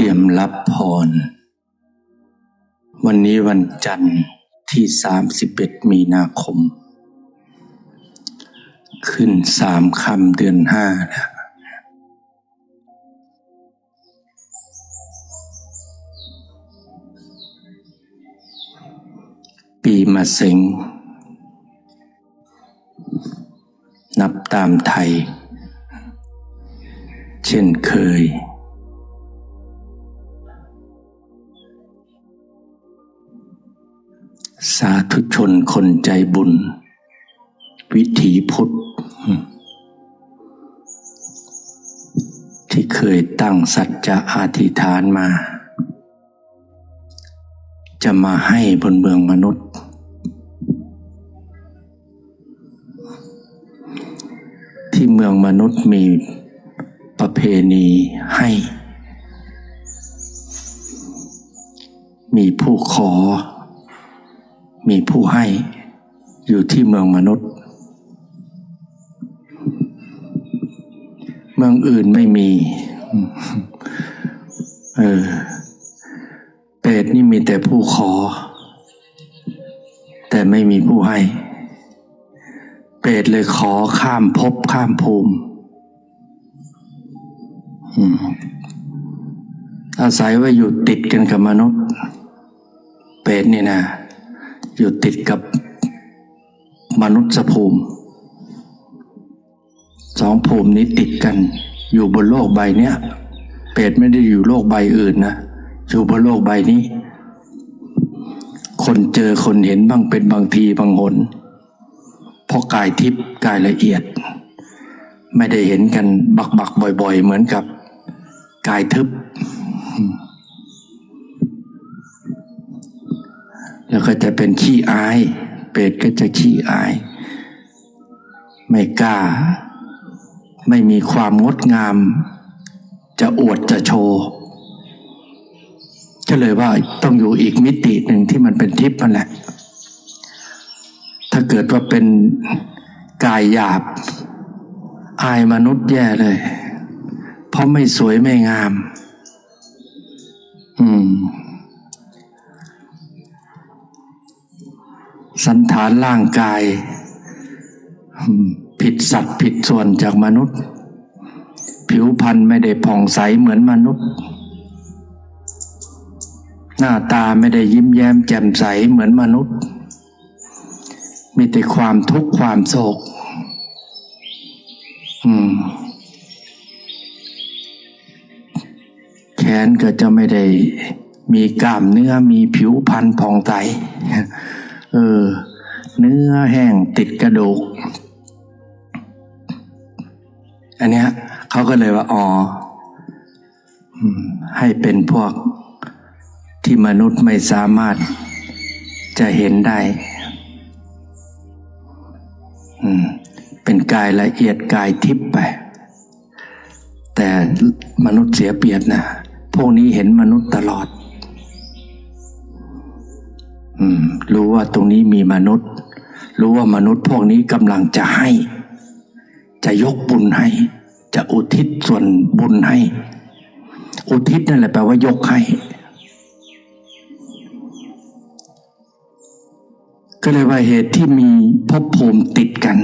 ตรียมรับพร วันนี้วันจันทร์ที่ 31 มีนาคม ขึ้นสามคำเดือนห้าแล้วปีมะเซ็งนับตามไทย เช่นเคย สาธุชนคนใจบุญ วิถีพุทธ ที่เคยตั้งสัจจะอธิษฐานมา จะมาให้บนเมืองมนุษย์ ที่เมืองมนุษย์มีประเพณีให้ มีผู้ขอ มีผู้ให้อยู่ที่เมืองมนุษย์ เมืองอื่นไม่มีเออเปรตนี่มีแต่ผู้ขอ แต่ไม่มีผู้ให้ เปรตเลยขอข้ามภพข้ามภูมิอาศัยว่าอยู่ติดกันกับมนุษย์ เปรตนี่นะ อยู่ติดกับมนุษย์ภูมิสองภูมินี้ติดกัน อยู่บนโลกใบเนี้ยเปรตไม่ได้อยู่โลกใบอื่นนะอยู่บนโลกใบนี้ คนเจอคนเห็นบ้างเป็นบางทีบางหนเพราะกายทิพย์กายละเอียด ไม่ได้เห็นกันบักบักบ่อย ๆ เหมือนกับ กายทึบ แล้วก็จะเป็นขี้อาย เปรตก็จะขี้อาย ไม่กล้า ไม่มีความงดงาม จะอวดจะโชว์ก็เลยว่าต้องอยู่อีกมิติหนึ่งที่มันเป็นทิพย์นั่นแหละ ถ้าเกิดว่าเป็นกายหยาบ อายมนุษย์แย่เลย เพราะไม่สวยไม่งาม อืม สันฐานร่างกาย ผิดสัตว์ผิดส่วนจากมนุษย์ ผิวพรรณไม่ได้ผ่องใสเหมือนมนุษย์ หน้าตาไม่ได้ยิ้มแย้มแจ่มใสเหมือนมนุษย์ มีแต่ความทุกข์ความโศกแขนก็จะไม่ได้มีกล้ามเนื้อมีผิวพรรณผ่องใส ออเนื้อแห้งติดกระดูก อันเนี้ยเขาก็เลยว่าอ๋อให้เป็นพวกที่มนุษย์ไม่สามารถจะเห็นได้ เป็นกายละเอียดกายทิพย์ไป แต่มนุษย์เสียเปรียบนะ พวกนี้เห็นมนุษย์ตลอด รู้ว่าตรงนี้มีมนุษย์ รู้ว่ามนุษย์พวกนี้กำลังจะให้ จะยกบุญให้ จะอุทิศส่วนบุญให้ อุทิศนั่นแหละแปลว่ายกให้ ก็เลยว่าเหตุที่มีภพภูมิติดกัน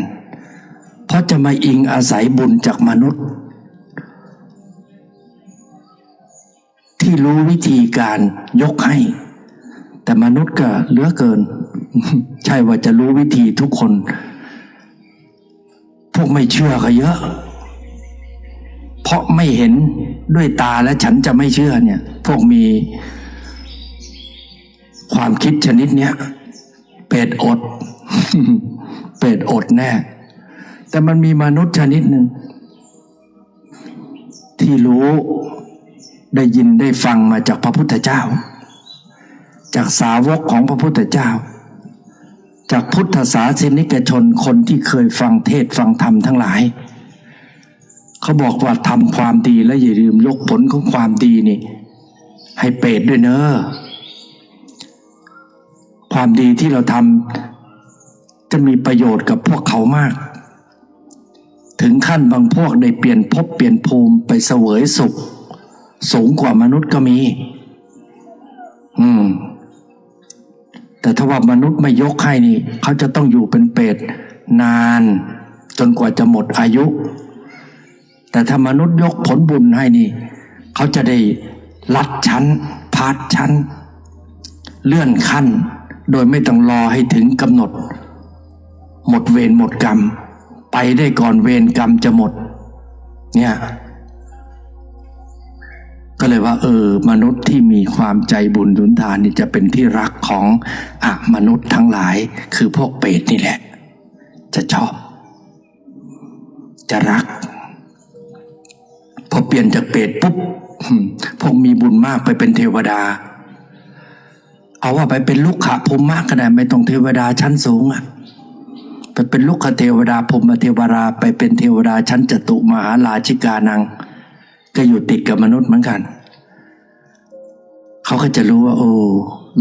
เพราะจะมาอิงอาศัยบุญจากมนุษย์ที่รู้วิธีการยกให้ แต่มนุษย์ก็เหลือเกิน ใช่ว่าจะรู้วิธีทุกคน พวกไม่เชื่อก็เยอะ เพราะไม่เห็นด้วยตาและฉันจะไม่เชื่อเนี่ย พวกมี ความคิดชนิดเนี้ยเป็ดอด เป็ดอดแน่ แต่มันมีมนุษย์ชนิดหนึ่งที่รู้ได้ยินได้ฟังมาจากพระพุทธเจ้า จากสาวกของพระพุทธเจ้า จากพุทธศาสนิกชนคนที่เคยฟังเทศฟังธรรมทั้งหลาย เขาบอกว่าทำความดีและอย่าลืมยกผลของความดีนี่ ให้เปรตด้วยเนอะความดีที่เราทำจะมีประโยชน์กับพวกเขามาก ถึงขั้นบางพวกได้เปลี่ยนภพเปลี่ยนภูมิไปเสวยสุข สูงกว่ามนุษย์ก็มี อืม แต่ถ้าว่ามนุษย์ไม่ยกให้นี่ เขาจะต้องอยู่เป็นเปรตนาน จนกว่าจะหมดอายุ แต่ถ้ามนุษย์ยกผลบุญให้นี่ เขาจะได้ลัดชั้น พาดชั้น เลื่อนขั้น โดยไม่ต้องรอให้ถึงกำหนด หมดเวรหมดกรรม ไปได้ก่อนเวรกรรมจะหมด เนี่ย เลยว่า เออ มนุษย์ที่มีความใจบุญสุนทานนี่จะเป็นที่รักของอะมนุษย์ทั้งหลาย คือพวกเปรตนี่แหละ จะชอบ จะรัก พอเปลี่ยนจากเปรตปุ๊บพวกมีบุญมากไปเป็นเทวดา เอาว่าไปเป็นลูกขะภูมิมากก็ได้ไม่ต้องเทวดาชั้นสูงอะไปเป็นลูกขเทวดาพรมเทวดาไปเป็นเทวดาชั้นจตุมหาราชิกานังก็อยู่ติดกับมนุษย์เหมือนกัน เขาก็จะรู้ว่า โอ้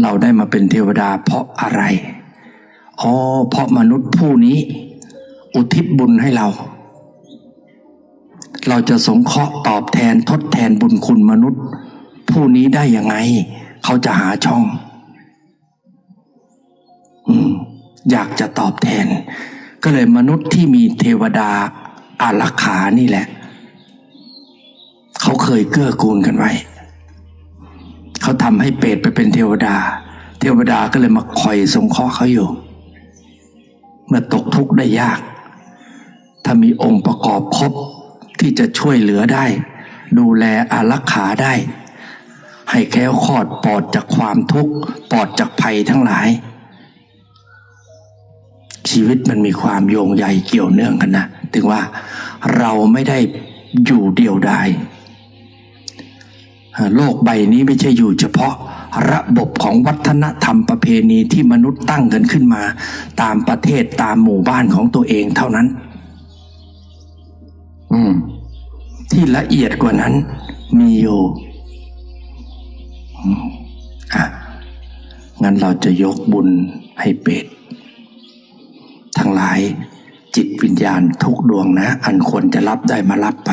เราได้มาเป็นเทวดาเพราะอะไรอ๋อเพราะมนุษย์ผู้นี้ อุทิศบุญให้เรา เราจะสงเคราะห์ตอบแทนทดแทนบุญคุณมนุษย์ ผู้นี้ได้ยังไง เขาจะหาช่องอืมอยากจะตอบแทน ก็เลยมนุษย์ที่มีเทวดาอารักขานี่แหละ เขาเคยเกื้อกูลกันไว้ เขาทำให้เปรตไปเป็นเทวดา เทวดาก็เลยมาคอยสงเคราะห์เขาอยู่ เมื่อตกทุกข์ได้ยาก ถ้ามีองค์ประกอบครบที่จะช่วยเหลือได้ ดูแลอารักขาได้ ให้แค้วคลอดปลอดจากความทุกข์ปลอดจากภัยทั้งหลาย ชีวิตมันมีความโยงใยเกี่ยวเนื่องกันนะ ถึงว่าเราไม่ได้อยู่เดียวดาย โลกใบนี้ไม่ใช่อยู่เฉพาะระบบของวัฒนธรรมประเพณีที่มนุษย์ตั้งกันขึ้นมา ตามประเทศตามหมู่บ้านของตัวเองเท่านั้น อืม ที่ละเอียดกว่านั้น มีอยู่อืมอะงั้นเราจะยกบุญให้เป็ดทั้งหลายจิตวิญญาณทุกดวงนะ อันควรจะรับได้มารับไป